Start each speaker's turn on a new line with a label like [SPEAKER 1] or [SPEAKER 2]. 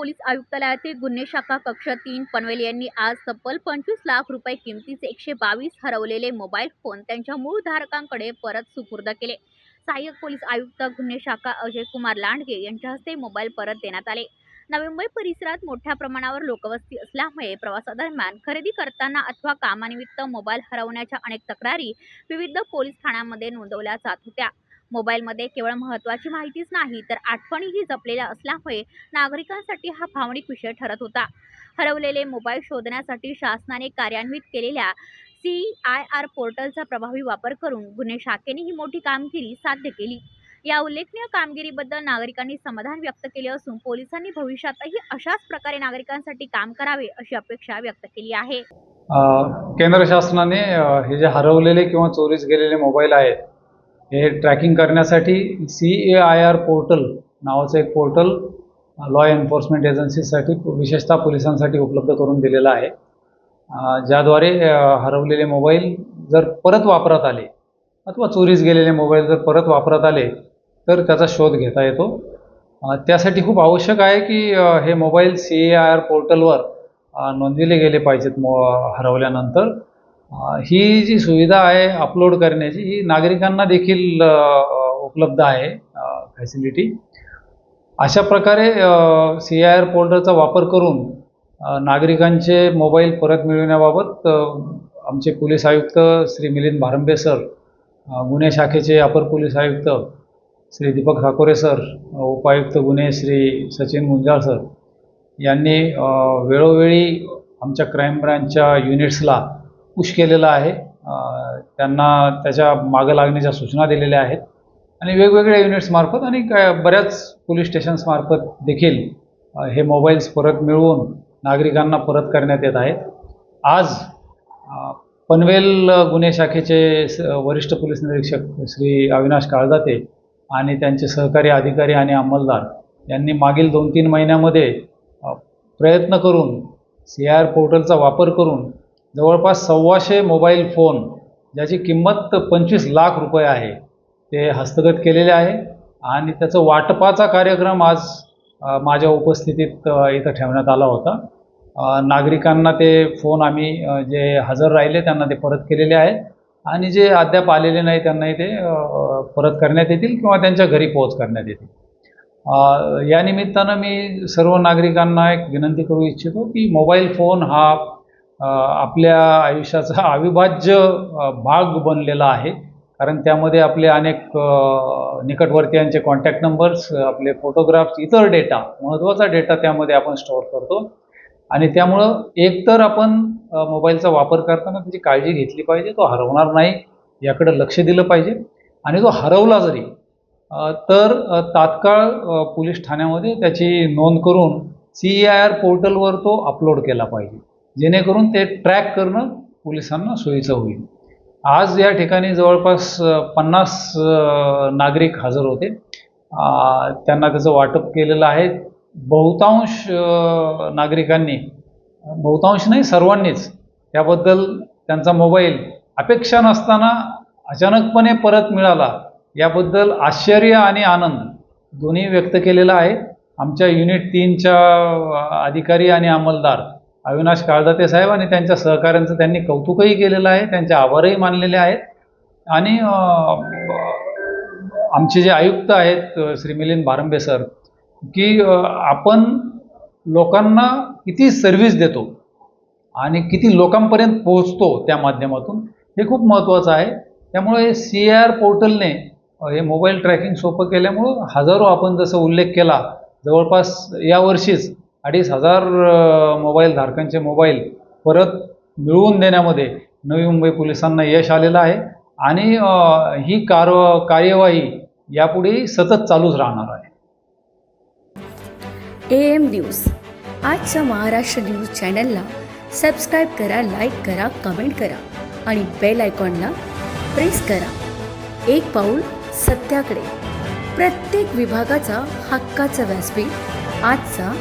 [SPEAKER 1] Police आयुक्तालयातील गुन्हे शाखा कक्ष तीन पनवेल यांनी आज तब्बल पंचवीस लाख रुपये किमतीचे एकशे बावीस हरवलेले मोबाईल फोन त्यांच्या मूळ धारकांकडे परत सुपूर्द केले. सहाय्यक पोलीस आयुक्त गुन्हे शाखा अजय कुमार लांडगे यांच्या हस्ते मोबाईल परत देण्यात आले. नवी मुंबई परिसरात मोठ्या प्रमाणावर लोकवस्ती असल्यामुळे प्रवासादरम्यान खरेदी करताना अथवा कामानिमित्त मोबाईल हरवण्याच्या अनेक तक्रारी विविध पोलीस ठाण्यांमध्ये नोंदवल्या जात होत्या. मोबाईलमध्ये केवळ महत्त्वाची माहितीच नाही तर आठवणीही जपलेल्या असल्यामुळे नागरिकांसाठी हा भावनिक विषय ठरत होता. हरवलेले मोबाईल शोधण्यासाठी शासनाने कार्यान्वित केलेल्या सी आय आर पोर्टलचा प्रभावी वापर करून गुन्हे शाखेने ही मोठी कामगिरी साध्य केली. या उल्लेखनीय कामगिरीबद्दल नागरिकांनी समाधान व्यक्त केले असून पोलिसांनी भविष्यातही अशाच प्रकारे नागरिकांसाठी काम करावे अशी अपेक्षा व्यक्त केली आहे.
[SPEAKER 2] केंद्र शासनाने हे जे हरवलेले किंवा चोरीस गेलेले मोबाईल आहेत हे ट्रॅकिंग करण्यासाठी C A I R portal नावाचं एक पोर्टल लॉ एन्फोर्समेंट एजन्सीसाठी विशेषतः पोलिसांसाठी उपलब्ध करून दिलेलं आहे. ज्याद्वारे हरवलेले मोबाईल जर परत वापरात आले अथवा चोरीस गेलेले मोबाईल जर परत वापरात आले तर त्याचा शोध घेता येतो. त्यासाठी खूप आवश्यक आहे की हे mobile C A I R पोर्टलवर नोंदविले गेले पाहिजेत मो हरवल्यानंतर. ही जी सुविधा आहे अपलोड करण्याची ही नागरिकांना देखील उपलब्ध आहे फॅसिलिटी अशा प्रकारे सी आय आर पोर्टलचा वापर करून नागरिकांचे मोबाईल परत मिळविण्याबाबत आमचे पोलीस आयुक्त श्री मिलिंद भारंबे सर गुन्हे शाखेचे अपर पोलीस आयुक्त श्री दीपक ठाकोरे सर उपायुक्त गुन्हे श्री सचिन गुंजाळ सर यांनी वेळोवेळी आमच्या क्राईम ब्रांचच्या युनिट्सला पुश केलेलं आहे. त्यांना त्याच्या मागं लागण्याच्या सूचना दिलेल्या आहेत. आणि वेगवेगळ्या युनिट्समार्फत आणि बऱ्याच पोलीस स्टेशन्समार्फत देखील हे मोबाईल्स परत मिळवून नागरिकांना परत करण्यात येत आहेत. आज पनवेल गुन्हे शाखेचे स- वरिष्ठ पोलीस निरीक्षक श्री अविनाश काळदाते आणि त्यांचे सहकारी अधिकारी आणि अंमलदार यांनी मागील दोन तीन महिन्यामध्ये प्रयत्न करून सी आय आर पोर्टलचा वापर करून जवळपास सव्वाशे मोबाईल फोन ज्याची किंमत पंचवीस लाख रुपये आहे ते हस्तगत केलेले आहे. आणि त्याचं वाटपाचा कार्यक्रम आज माझ्या उपस्थितीत इथं ठेवण्यात आला होता. नागरिकांना ते फोन आम्ही जे हजर राहिले त्यांना ते परत केलेले आहे. आणि जे अद्याप आलेले नाही त्यांनाही ते परत करण्यात येतील किंवा त्यांच्या घरी पोहोच करण्यात येतील. या निमित्तानं मी सर्व नागरिकांना एक विनंती करू इच्छितो की मोबाईल फोन हा आपल्या आयुष्याचा अविभाज्य भाग बनलेला आहे. कारण त्यामध्ये आपले अनेक निकटवर्तीयांचे कॉन्टॅक्ट नंबर्स आपले फोटोग्राफ्स इतर डेटा महत्त्वाचा डेटा त्यामध्ये आपण स्टोअर करतो. आणि त्यामुळं एकतर आपण मोबाईलचा वापर करताना त्याची काळजी घेतली पाहिजे. तो हरवणार नाही याकडं लक्ष दिलं पाहिजे. आणि तो हरवला जरी तर तात्काळ पोलीस ठाण्यामध्ये त्याची नोंद करून सी आय आर पोर्टलवर तो अपलोड केला पाहिजे. जेणेकरून ते ट्रॅक करणं पोलिसांना सोयीचं होईल. आज या ठिकाणी जवळपास पन्नास नागरिक हजर होते. त्यांना त्याचं वाटप केलेलं आहे. बहुतांश नागरिकांनी बहुतांश नाही सर्वांनीच त्याबद्दल त्यांचा मोबाईल अपेक्षा नसताना अचानकपणे परत मिळाला. याबद्दल आश्चर्य आणि आनंद दोन्ही व्यक्त केलेला आहे. आमच्या युनिट तीनच्या अधिकारी आणि अंमलदार अविनाश काळदाते साहेब आणि त्यांच्या सहकाऱ्यांचं त्यांनी कौतुकही केलेलं आहे त्यांचे आभारही मानलेले आहेत. आणि आमचे जे आयुक्त आहेत श्री मिलिंद भारंबे सर की आपण लोकांना किती सर्व्हिस देतो आणि किती लोकांपर्यंत पोहोचतो त्या माध्यमातून हे खूप महत्त्वाचं आहे. त्यामुळे सी आर पोर्टलने हे मोबाईल ट्रॅकिंग सोपं केल्यामुळं हजारो आपण जसं उल्लेख केला जवळपास यावर्षीच अडीच हजार मोबाईल धारकांचे मोबाईल परत मिळवून देण्यामध्ये नवी मुंबई पोलिसांना यश आलेलं आहे. आणि ही कार कार्यवाही यापुढे सतत चालूच राहणार आहे.
[SPEAKER 3] A M news. आजच्या महाराष्ट्र न्यूज चॅनलला सबस्क्राईब करा लाईक करा कमेंट करा आणि बेल आयकॉनला प्रेस करा. एक पाऊल सत्याकडे. प्रत्येक विभागाचा हक्काचा व्यासपीठ आजचा